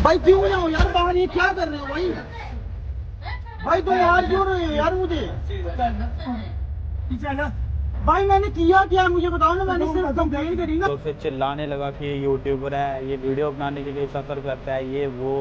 भाई क्यों जाओ यार बाहर ये क्या कर रहे हो भाई भाई तुम मार क्यों रहे हो यार मुझे भाई मैंने किया क्या मुझे बताओ ना मैंने सिर्फ कंप्लेन करी ना तो फिर चिल्लाने लगा कि ये यूट्यूबर है ये वीडियो बनाने के लिए सफ़र करता है ये वो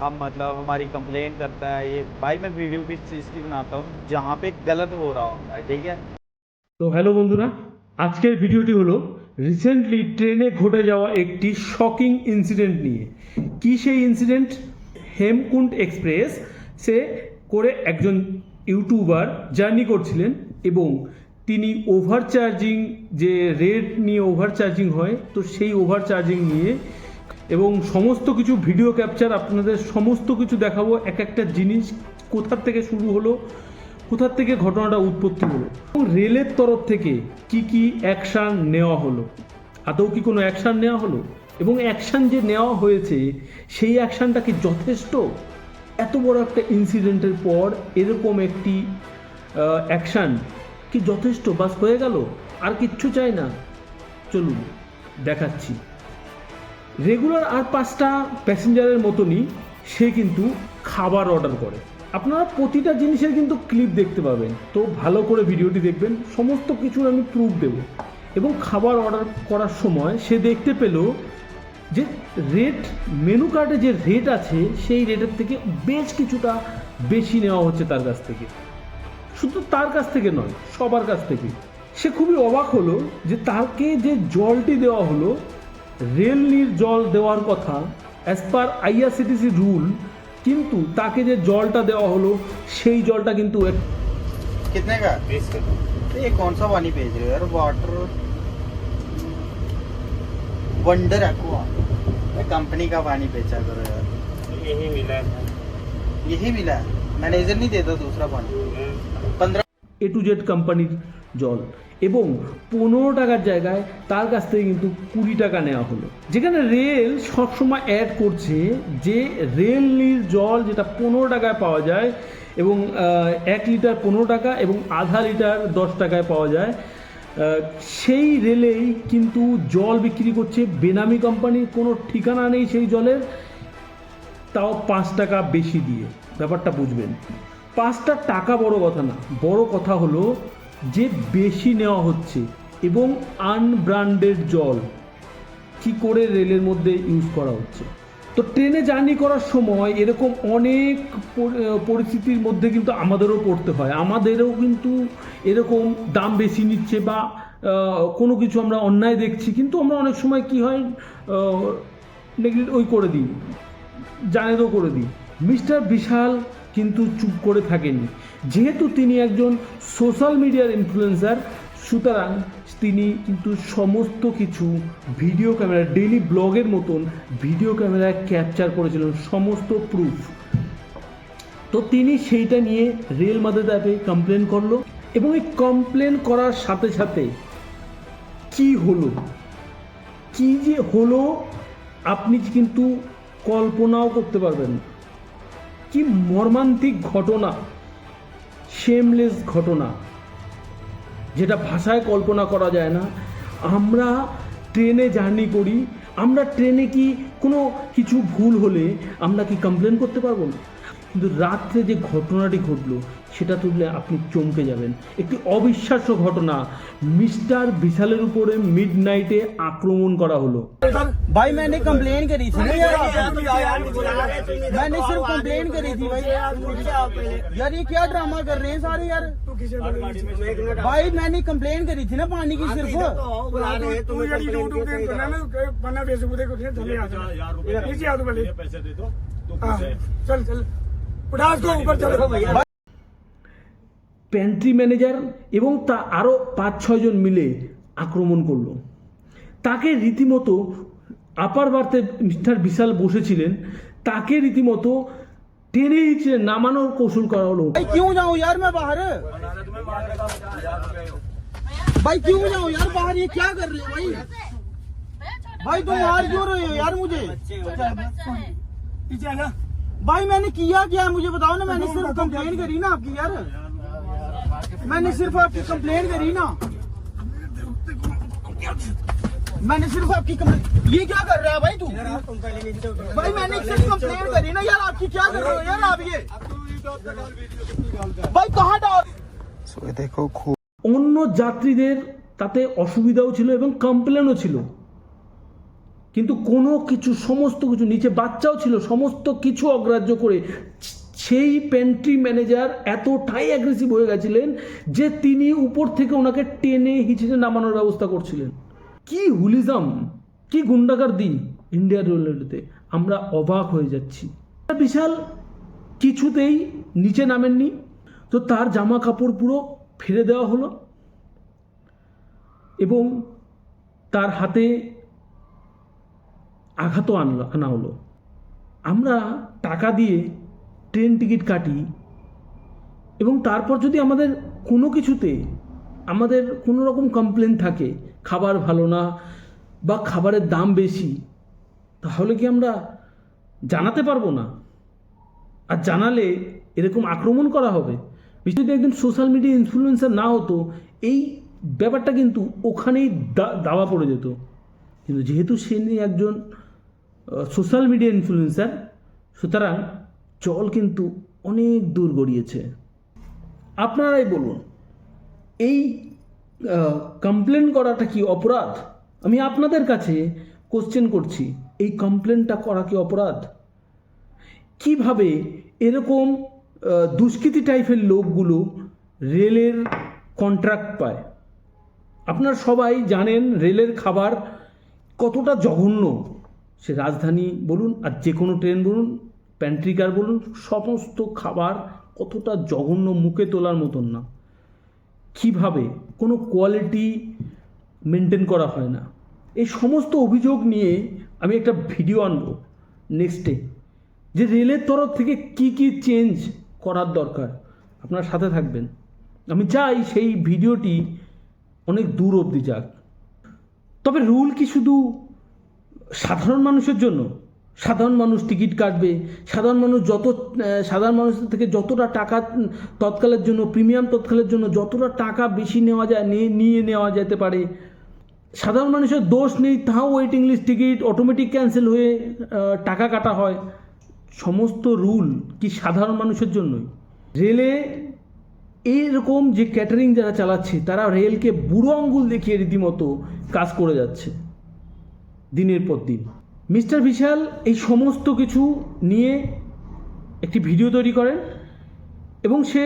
हम मतलब हमारी कंप्लेन करता है ये भाई मैं वीडियो भी इस चीज़ की बनाता हूँ जहाँ पे गलत हो रहा होता है ठीक है তো হ্যালো বন্ধুরা আজকের ভিডিওটি হলো রিসেন্টলি ট্রেনে ঘটে যাওয়া একটি শকিং ইনসিডেন্ট নিয়ে কি সেই ইনসিডেন্ট হেমকুণ্ড এক্সপ্রেস সে করে একজন ইউটিউবার জার্নি করছিলেন এবং তিনি ওভার চার্জিং যে রেট নিয়ে ওভার চার্জিং হয়, তো সেই ওভার চার্জিং নিয়ে এবং সমস্ত কিছু ভিডিও ক্যাপচার আপনাদের সমস্ত কিছু দেখাবো, এক একটা জিনিস কোথার থেকে শুরু হলো, কোথার থেকে ঘটনাটা উৎপত্তি হলো, এবং রেলের তরফ থেকে কি কি অ্যাকশান নেওয়া হলো? আদৌ কি কোনো অ্যাকশান নেওয়া হলো? এবং অ্যাকশান যে নেওয়া হয়েছে, সেই অ্যাকশানটা কি যথেষ্ট? এত বড় একটা ইনসিডেন্টের পর এরকম একটি অ্যাকশান কি যথেষ্ট? বাস হয়ে গেল? আর কিচ্ছু চাই না। চলুন, দেখাচ্ছি। রেগুলার আর পাঁচটা প্যাসেঞ্জারের মতনই সে কিন্তু খাবার অর্ডার করে। আপনারা প্রতিটা জিনিসের কিন্তু ক্লিপ দেখতে পাবেন। তো ভালো করে ভিডিওটি দেখবেন। সমস্ত কিছুর আমি প্রুফ দেব। এবং খাবার অর্ডার করার সময় সে দেখতে পেল যে রেট মেনু কার্ডে যে রেট আছে সেই রেটের থেকে বেশ কিছুটা বেশি নেওয়া হচ্ছে তার কাছ থেকে শুধু তার কাছ থেকে নয় সবার কাছ থেকে সে খুবই অবাক হলো যে তাকে যে জলটি দেওয়া হলো রেলনির জল দেওয়ার কথা অ্যাজ পার আইআরসিটিসি রুল কিন্তু তাকে যে জলটা দেওয়া হলো সেই জলটা কিন্তু এক- कितने का तो ये कौन सा पानी भेज रहे हो यार वाटर वंडर एक्वा कंपनी का पानी बेचा करो यार यही मिला है यही मिला है मैनेजर नहीं देता दूसरा पानी पंद्रह এ টু জেড কোম্পানির জল এবং পনেরো টাকার জায়গায় তার কাছ থেকে কিন্তু কুড়ি টাকা নেওয়া হলো যেখানে রেল সবসময় অ্যাড করছে যে রেলনির জল যেটা পনেরো টাকায় পাওয়া যায় এবং আহ, এক লিটার পনেরো টাকা এবং আধা লিটার দশ টাকায় পাওয়া যায় আহ, সেই রেলেই কিন্তু জল বিক্রি করছে। বেনামি কোম্পানির কোনো ঠিকানা নেই সেই জলের। তাও পাঁচ টাকা বেশি দিয়ে। ব্যাপারটা বুঝবেন। পাঁচটা টাকা বড় কথা না, বড় কথা হলো যে বেশি নেওয়া হচ্ছে এবং আনব্র্যান্ডেড জল। কি করে রেলের মধ্যে ইউজ করা হচ্ছে? তো ট্রেনে জার্নি করার সময় এরকম অনেক পরিস্থিতির মধ্যে কিন্তু আমাদেরও পড়তে হয়। আমাদেরও কিন্তু এরকম দাম বেশি নিচ্ছে বা কোনো কিছু আমরা অন্যায় দেখছি, কিন্তু আমরা অনেক সময় কি হয় নেগলেক্ট ওই করে দিই, জানেদও করে দিই। মিস্টার বিশাল কিন্তু চুপ করে থাকেনি যেহেতু তিনি একজন সোশ্যাল মিডিয়ার ইনফ্লুয়েন্সার সুতরাং তিনি কিন্তু সমস্ত কিছু ভিডিও ক্যামেরা ডেইলি ব্লগের মতন ভিডিও ক্যামেরায় ক্যাপচার করেছিলেন, সমস্ত প্রুফ তো তিনি সেইটা নিয়ে রেল মাদের অ্যাপে কমপ্লেন করল এবং এই কমপ্লেন করার সাথে সাথে কি হলো? কি যে হলো, আপনি কিন্তু কল্পনাও করতে পারবেন। কি মর্মান্তিক ঘটনা শেমলেস ঘটনা। যেটা ভাষায় কল্পনা করা যায় না আমরা ট্রেনে জার্নি করি আমরা ট্রেনে কি কোনো কিছু ভুল হলে আমরা কি কমপ্লেন করতে পারবো না কিন্তু রাত্রে যে ঘটনাটি ঘটলো সেটা তুললে আপনি চমকে যাবেন একটি অবিশ্বাস্য ঘটনা মিস্টার বিশালের উপরে মিড নাইটে আক্রমণ করা হলো भाई मैंने कंप्लेन करी थी ना यार आपको। मैंने सिर्फ कंप्लेन करी थी भाई यार ये क्या ड्रामा कर रहे हैं सारे यार भाई मैंने कंप्लेन करी थी ना पानी की सिर्फ প্যান্ট্রি ম্যানেজার এবং তা আরও পাঁচ ছয়জন মিলে আক্রমণ করল। তাকে রীতিমতো আপার বার্তে মিস্টার বিশাল বসেছিলেন। তাকে রীতিমতো টেনে নামানোর কৌশল করা হলো। কেউ যাও ইয়ার মে বাহারে? भाई क्यों जाऊँ यार? बाहर ये क्या कर रहे हो भाई? भाई तुम मार क्यों रहे हो यार मुझे? पीछे आ जा भाई मैंने किया क्या मुझे बताओ ना, मैंने सिर्फ़ कंप्लेन करी ना आपकी यार। मैंने सिर्फ़ आपकी कंप्लेन करी ना। मैंने सिर्फ़ आपकी कंप्लेन ये क्या कर रहा है भाई तू? भाई मैंने सिर्फ़ कंप्लेन करी ना यार, आपकी क्या कर रहे हो यार आप ये? भाई कहाँ डाल অন্য যাত্রীদের তাতে অসুবিধাও ছিল এবং কমপ্লেনও ছিল। কিন্তু কোনো কিছু, সমস্ত কিছু, নিচে বাচ্চাও ছিল, সমস্ত কিছু অগ্রাহ্য করে সেই পেন্ট্রি ম্যানেজার এতটাই অ্যাগ্রেসিভ হয়ে গেছিলেন যে তিনি উপর থেকে ওনাকে টেনে হিচড়ে নামানোর ব্যবস্থা করছিলেন। কি হুলিজম, কি গুন্ডাকার দিন ইন্ডিয়ার রেলওয়েতে আমরা অবাক হয়ে যাচ্ছি। বিশাল, কিছুতেই নিচে নামেননি। তো তার জামা কাপড় পুরো ফেলে দেওয়া হলো এবং তার হাতে আঘাতও আনলো, আনা হলো। আমরা টাকা দিয়ে ট্রেন টিকিট কাটি এবং তারপর যদি আমাদের কোনো কিছুতে আমাদের কোনো রকম কমপ্লেন থাকে, খাবার ভালো না বা খাবারের দাম বেশি, তাহলে কি আমরা জানাতে পারব না? আর জানালে এরকম আক্রমণ করা হবে? যদি একজন সোশ্যাল মিডিয়া ইনফ্লুয়েন্সার না হতো, এই ব্যাপারটা কিন্তু ওখানেই দাওয়া পড়ে যেত। কিন্তু যেহেতু সে নিয়ে একজন সোশ্যাল মিডিয়া ইনফ্লুয়েন্সার সুতরাং জল কিন্তু অনেক দূর গড়িয়েছে। আপনারাই বলুন, এই কমপ্লেন করাটা কি অপরাধ? আমি আপনাদের কাছে কোশ্চেন করছি, এই কমপ্লেনটা করা কি অপরাধ? কীভাবে এরকম দুষ্কৃতী টাইপের লোকগুলো রেলের কন্ট্রাক্ট পায়। আপনারা সবাই জানেন রেলের খাবার কতটা জঘন্য। সে রাজধানী বলুন আর যে কোনো ট্রেন বলুন প্যান্ট্রিকার বলুন, সমস্ত খাবার কতটা জঘন্য মুখে তোলার মতন না। কীভাবে? কোনো কোয়ালিটি মেনটেন করা হয় না। এই সমস্ত অভিযোগ নিয়ে আমি একটা ভিডিও আনব নেক্সটে যে রেলের তরফ থেকে কি কি চেঞ্জ করার দরকার। আপনার সাথে থাকবেন। আমি চাই সেই ভিডিওটি অনেক দূর অবধি যাক। তবে রুল কি শুধু সাধারণ মানুষের জন্য? সাধারণ মানুষ টিকিট কাটবে, সাধারণ মানুষ যত সাধারণ মানুষের থেকে যতটা টাকা তৎকালের জন্য, প্রিমিয়াম তৎকালের জন্য যতটা টাকা বেশি নেওয়া যায়, নিয়ে নেওয়া যেতে পারে। সাধারণ মানুষের দোষ নেই, তাও waiting list ticket automatic cancel হয়ে টাকা কাটা হয়। সমস্ত রুল কি সাধারণ মানুষের জন্যই রেলে এইরকম যে ক্যাটারিং যারা চালাচ্ছে তারা রেলকে বুড়ো আঙ্গুল দেখিয়ে রীতিমতো কাজ করে যাচ্ছে দিনের পর দিন মিস্টার বিশাল এই সমস্ত কিছু নিয়ে একটি ভিডিও তৈরি করেন এবং সে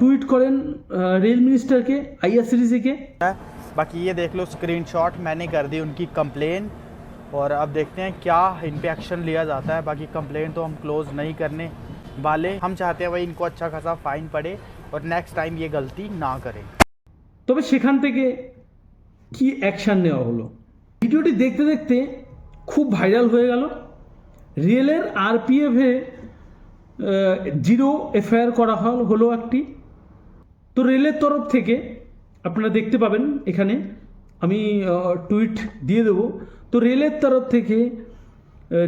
টুইট করেন আহ, রেল মিনিস্টারকে আইআরসিটিসিকে है बाकी ये देख लो स्क्रीनशॉट मैंने कर दी उनकी कंप्लेन और अब देखते हैं क्या इन पे एक्शन लिया जाता है बाकी कंप्लेन तो हम क्लोज नहीं करने वाले हम चाहते हैं भाई इनको अच्छा खासा फाइन पड़े और नेक्स्ट टाइम ये गलती ना करें তবে সেখান থেকে কি অ্যাকশান নেওয়া হলো ভিডিওটি দেখতে দেখতে খুব ভাইরাল হয়ে গেল রেলের আরপিএফে জিরো এফআইআর করা হল হলো একটি তো রেলের তরফ থেকে আপনারা দেখতে পাবেন এখানে আমি টুইট দিয়ে দেবো তো রেলের তরফ থেকে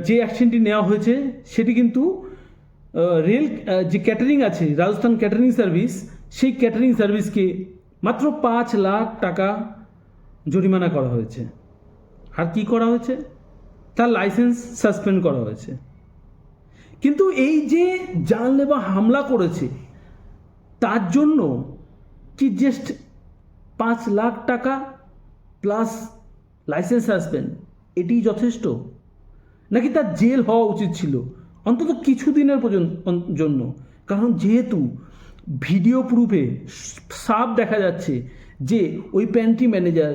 যে অ্যাকশনটি নেওয়া হয়েছে, সেটি কিন্তু রেল যে ক্যাটারিং আছে, রাজস্থান ক্যাটারিং সার্ভিস সেই ক্যাটারিং সার্ভিসকে মাত্র পাঁচ লাখ টাকা জরিমানা করা হয়েছে। আর কি করা হয়েছে? তার লাইসেন্স সাসপেন্ড করা হয়েছে। কিন্তু এই যে জানলেবা হামলা করেছে, তার জন্য কি জাস্ট পাঁচ লাখ টাকা প্লাস লাইসেন্স সাসপেন্ড এটি যথেষ্ট? নাকি তার জেল হওয়া উচিত ছিল? অন্তত কিছুদিনের পর্যন্ত জন্য। কারণ যেহেতু ভিডিও প্রুফে সাফ দেখা যাচ্ছে যে ওই প্যান্ট্রি ম্যানেজার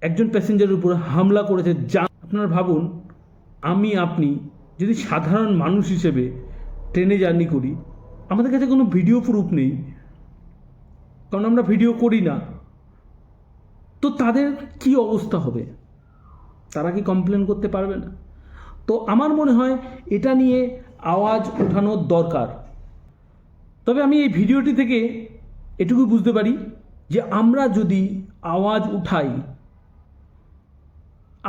একজন প্যাসেঞ্জারের উপর হামলা করেছে যা আপনারা ভাবুন, আমি, আপনি যদি সাধারণ মানুষ হিসেবে ট্রেনে জার্নি করি, আমাদের কাছে কোনো ভিডিও প্রুফ নেই। কারণ আমরা ভিডিও করি না। তো তাদের কি অবস্থা হবে? তারা কি কমপ্লেন করতে পারবে না? তো আমার মনে হয় এটা নিয়ে আওয়াজ ওঠানোর দরকার। তবে আমি এই ভিডিওটি থেকে এটুকু বুঝতে পারি যে আমরা যদি আওয়াজ উঠাই,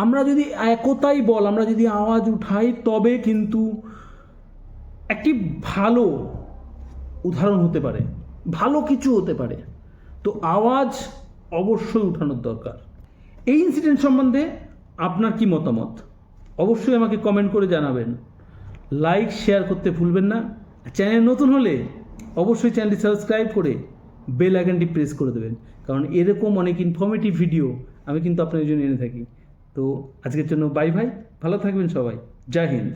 আমরা যদি একতাই বল, আমরা যদি আওয়াজ উঠাই, তবে কিন্তু একটি ভালো উদাহরণ হতে পারে, ভালো কিছু হতে পারে। তো আওয়াজ অবশ্যই উঠানোর দরকার। এই ইনসিডেন্ট সম্বন্ধে আপনার কি মতামত? অবশ্যই আমাকে কমেন্ট করে জানাবেন। লাইক শেয়ার করতে ভুলবেন না। চ্যানেল নতুন হলে অবশ্যই চ্যানেলটি সাবস্ক্রাইব করে বেল আইকনটি প্রেস করে দেবেন। কারণ এরকম অনেক ইনফরমেটিভ ভিডিও আমি কিন্তু আপনাদের জন্য এনে থাকি। তো আজকের জন্য বাই ভাই ভালো থাকবেন সবাই। জয় হিন্দ।